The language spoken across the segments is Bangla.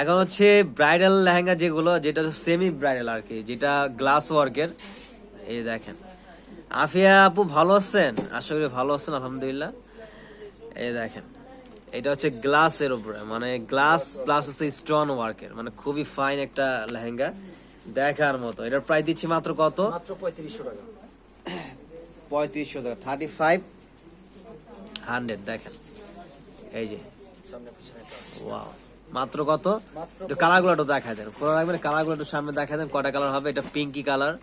এখন হচ্ছে ব্রাইডাল লেহেঙ্গা যেগুলো যেটা সেমি ব্রাইডাল আর কি যেটা গ্লাস ওয়ার্কের এই দেখেন। আফিয়া আপু ভালো আছেন? আশা করি ভালো আছেন আলহামদুলিল্লাহ। এই দেখেন এটা হচ্ছে গ্লাসের উপরে মানে গ্লাস প্লাস হচ্ছে স্টোন ওয়ার্কের মানে খুবই ফাইন একটা লেহেঙ্গা দেখার মতো। এটার প্রাইস দিচ্ছি মাত্র কত? মাত্র পঁয়ত্রিশশো টাকা। পঁয়ত্রিশশো টাকা থার্টি ফাইভ হান্ড্রেড দেখেন। এই যে সামনে পিছনে ওয়াও মাত্র কত? কালারগুলো একটু দেখায় দেন। খোলা রাখবেন কালারগুলো একটু সামনে দেখা দেন কটা কালার হবে? এটা পিঙ্কি কালার।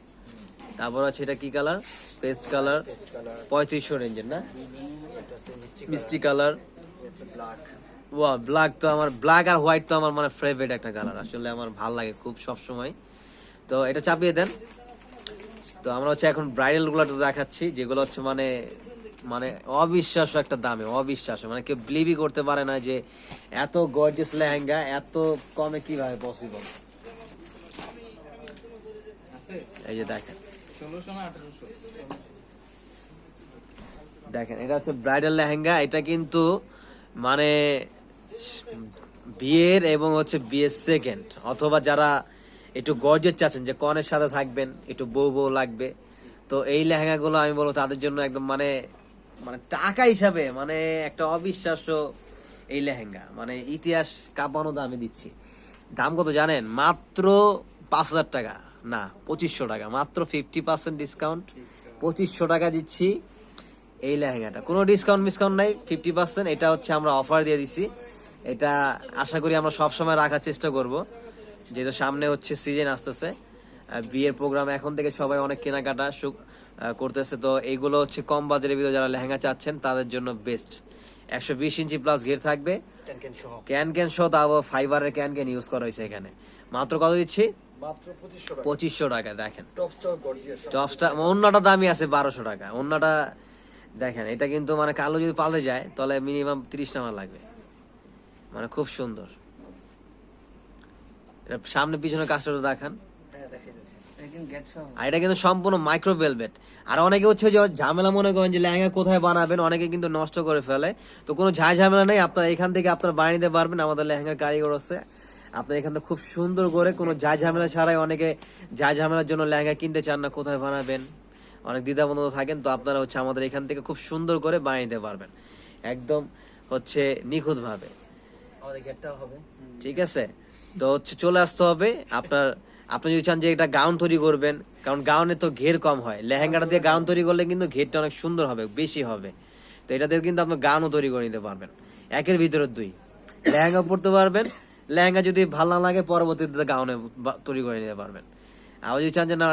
তারপর আছে এটা কি কালার? Paste colour. পঁয়ত্রিশশো রেঞ্জের না? মিষ্টি কালার। ব্ল্যাক ওয়া ব্ল্যাক তো আমার ব্ল্যাক আর হোয়াইট তো আমার মানে ফেভারিট একটা কালার। আসলে আমার ভালো লাগে খুব সব সময় তো এটা চাপিয়ে দেন। তো আমরা হচ্ছে এখন ব্রাইডালগুলো দেখাচ্ছি যেগুলো হচ্ছে মানে মানে অবিশ্বাস্য একটা দামে, অবিশ্বাস্য। মানে কেউ বিলিভই করতে পারে না যে এত গর্জিয়াস লেহেঙ্গা, এত কমে কীভাবে পসিবল এই যে দেখেন। দেখেন, এটা হচ্ছে ব্রাইডাল লেহেঙ্গা। এটা কিন্তু মানে বিয়ের এবং হচ্ছে বিয়ের সেকেন্ড অথবা যারা একটু গর্জের চাচ্ছেন যে কনের সাথে থাকবেন, একটু বউ বউ লাগবে। তো এই লেহেঙ্গাগুলো আমি বলব তাদের জন্য একদম মানে মানে টাকা হিসাবে মানে একটা অবিশ্বাস্য এই লেহেঙ্গা। মানে ইতিহাস কাঁপানো দামে দিচ্ছি। দাম কত জানেন? মাত্র পাঁচ হাজার টাকা। না, পঁচিশশো টাকা। মাত্র ফিফটি পার্সেন্ট ডিসকাউন্ট পঁচিশশো টাকা দিচ্ছি এই লেহেঙ্গাটা। কোনো ডিসকাউন্ট মিসকাউন্ট নাই ফিফটি পার্সেন্ট এটা হচ্ছে আমরা অফার দিয়ে দিছি। এটা আশা করি আমরা সব সময় রাখার চেষ্টা করব। যেহেতু সামনে হচ্ছে সিজন আসতেছে। বিয়ের প্রোগ্রাম এখন থেকে সবাই অনেক কেনাকাটা করতেছে। তো এইগুলো হচ্ছে কম বাজারের ভিতরে যারা লেহেঙ্গা চাচ্ছেন তাদের জন্য বেস্ট একশো বিশ ইঞ্চি প্লাস ঘের থাকবে। ক্যান ক্যান সহ তাও ফাইবারের ক্যান ক্যান ইউজ করা হয়েছে এখানে। মাত্র কত দিচ্ছি? পঁচিশশো টাকা। দেখেন। টপসটা অন্যটা দামই আছে বারোশো টাকা। অন্যটা দেখেন এটা কিন্তু মানে কালো যদি পাল্টে যায় তাহলে মিনিমাম তিরিশ টাকা লাগবে। মানে খুব সুন্দর। এটা সামনে পিছনে কাজটা দেখান। আর এটা কিন্তু সম্পূর্ণ মাইক্রো ভেলভেট আর অনেকে হচ্ছে যে ঝামেলা মনে করেন যে লেহেঙ্গা কোথায় বানাবেন অনেকে কিন্তু নষ্ট করে ফেলে। তো কোনো ঝাই ঝামেলা নেই আপনার এখান থেকে আপনারা বানিয়ে নিতে পারবেন আমাদের লেহেঙ্গার কারিগর আছে। আপনার এখান থেকে খুব সুন্দর করে কোনো যা ঝামেলা ছাড়াই অনেকে যা ঝামেলার জন্য লেহেঙ্গা কিনতে চান না কোথায় বানাবেন। অনেক দ্বিধাবন্ধ থাকেন তো আপনারা হচ্ছে আমাদের এখান থেকে খুব সুন্দর করে বানিয়ে নিতে পারবেন। একদম হচ্ছে নিখুঁতভাবে। আমাদের গেটটাও হবে। ঠিক আছে? তো হচ্ছে চলে আসতে হবে আপনার আপনি যদি চান যে এটা গাউন তৈরি করবেন, কারণ গাউনে তো ঘের কম হয়। লেহেঙ্গাটা দিয়ে গাউন তৈরি করলে কিন্তু ঘেরটা অনেক সুন্দর হবে, বেশি হবে। তো এটা দিয়ে কিন্তু আপনি গাউনও তৈরি করে নিতে পারবেন। একের ভিতরে দুই। লেহেঙ্গা পরতে পারবেন, লেহেঙ্গা যদি ভালো না লাগে, পরবর্তীতে গাউনে তৈরি করে নিতে পারবেন। আবার যদি চান যে না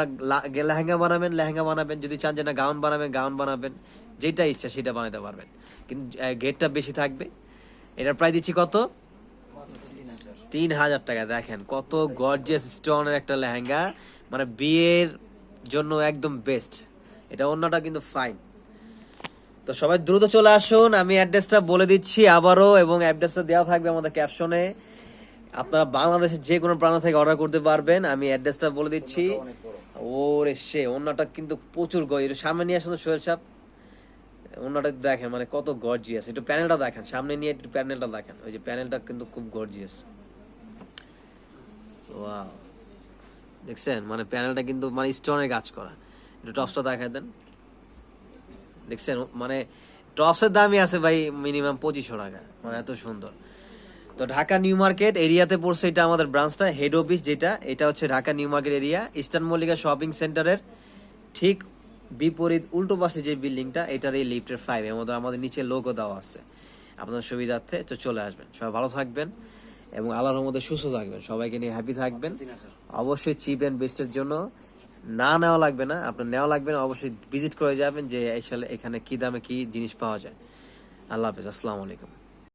লেহেঙ্গা বানাবেন লেহেঙ্গা বানাবেন, যদি চান যে না, গাউন বানাবেন গাউন বানাবেন, যেটা ইচ্ছা সেটা বানাতে পারবেন। কিন্তু ঘেরটা বেশি থাকবে। এটার প্রায় দিচ্ছি কত? তিন হাজার টাকা, দেখেন কত গর্জিয়াস স্টোনের একটা লেহেঙ্গা। মানে বিয়ের জন্য একদম বেস্ট এটা অন্যটা কিন্তু ফাইন তো সবাই দ্রুত চলে আসুন, আমি অ্যাড্রেসটা বলে দিচ্ছি আবারও এবং অ্যাড্রেসটা দেওয়া থাকবে আমাদের ক্যাপশনে আপনারা বাংলাদেশের যে কোনো প্রান্ত থেকে অর্ডার করতে পারবেন, আমি অ্যাড্রেসটা বলে দিচ্ছি। ওরে সে, অন্যটা কিন্তু প্রচুর গজ সামনে নিয়ে আসুন সোহেল সাহেব। অন্যটা দেখেন মানে কত গর্জিয়াস একটু প্যানেলটা দেখেন, সামনে নিয়ে একটু প্যানেলটা দেখেন। ওই যে প্যানেলটা কিন্তু খুব গর্জিয়াস ওয়াও দেখছেন? মানে প্যানেলটা কিন্তু মানে স্টোনের কাজ করা। একটু টপসটা দেখায় দেন। দেখছেন? মানে টপসের দামই আছে ভাই মিনিমাম পঁচিশশো টাকা। মানে এত সুন্দর। তো ঢাকা নিউ মার্কেট এরিয়াতে পড়ছে এটা আমাদের ব্রাঞ্চটা হেড অফিস যেটা, এটা হচ্ছে Dhaka new market area. Eastern Mallika shopping সেন্টারের ঠিক বিপরীত উল্টো পাশে যে বিল্ডিংটা এটার এই লিফটের ফাইভ এর মধ্যে আমাদের নিচে লোগো দেওয়া আছে। আপনার সুবিধার্থে তো চলে আসবেন। সবাই ভালো থাকবেন। এবং আল্লাহর মধ্যে সুস্থ থাকবেন। সবাইকে নিয়ে হ্যাপি থাকবেন। অবশ্যই চিপ অ্যান্ড বেস্টের জন্য না নেওয়া লাগবে না। আপনার নেওয়া লাগবে না অবশ্যই ভিজিট করে যাবেন যে আসলে এখানে কি দামে কি জিনিস পাওয়া যায়। আল্লাহ হাফিজ আসসালামু আলাইকুম।